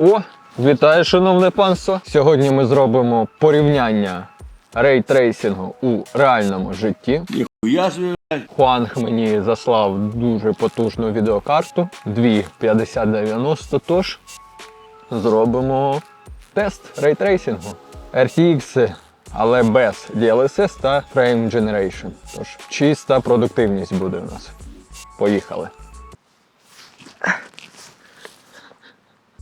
О, вітаю, шановне панство! Сьогодні ми зробимо порівняння рейтрейсингу у реальному житті. Я Хуанг мені заслав дуже потужну відеокарту 25090, тож зробимо тест рейтрейсингу. RTX, але без DLSS та Frame Generation. Тож чиста продуктивність буде у нас. Поїхали.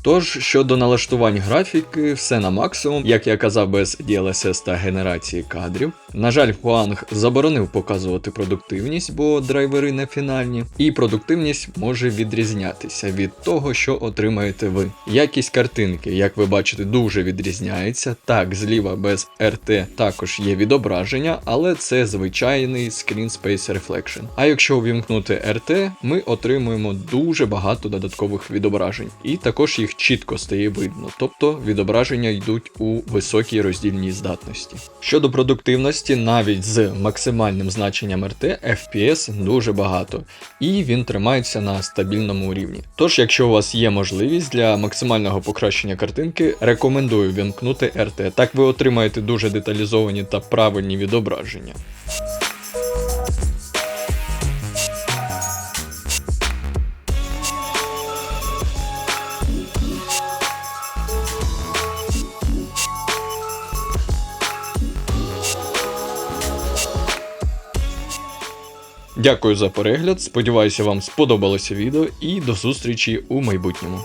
Тож щодо налаштувань графіки, все на максимум, як я казав, без DLSS та генерації кадрів. На жаль, Huang заборонив показувати продуктивність, бо драйвери не фінальні, і продуктивність може відрізнятися від того, що отримаєте ви. Якість картинки, як ви бачите, дуже відрізняється. Так, зліва без RT також є відображення, але це звичайний Screen Space Reflection. А якщо увімкнути RT, ми отримуємо дуже багато додаткових відображень, і також їх чітко стає видно, тобто відображення йдуть у високій роздільній здатності. Щодо продуктивності, навіть з максимальним значенням RT, FPS дуже багато, і він тримається на стабільному рівні. Тож, якщо у вас є можливість для максимального покращення картинки, рекомендую вімкнути RT. Так ви отримаєте дуже деталізовані та правильні відображення. Дякую за перегляд. Сподіваюся, вам сподобалося відео і до зустрічі у майбутньому.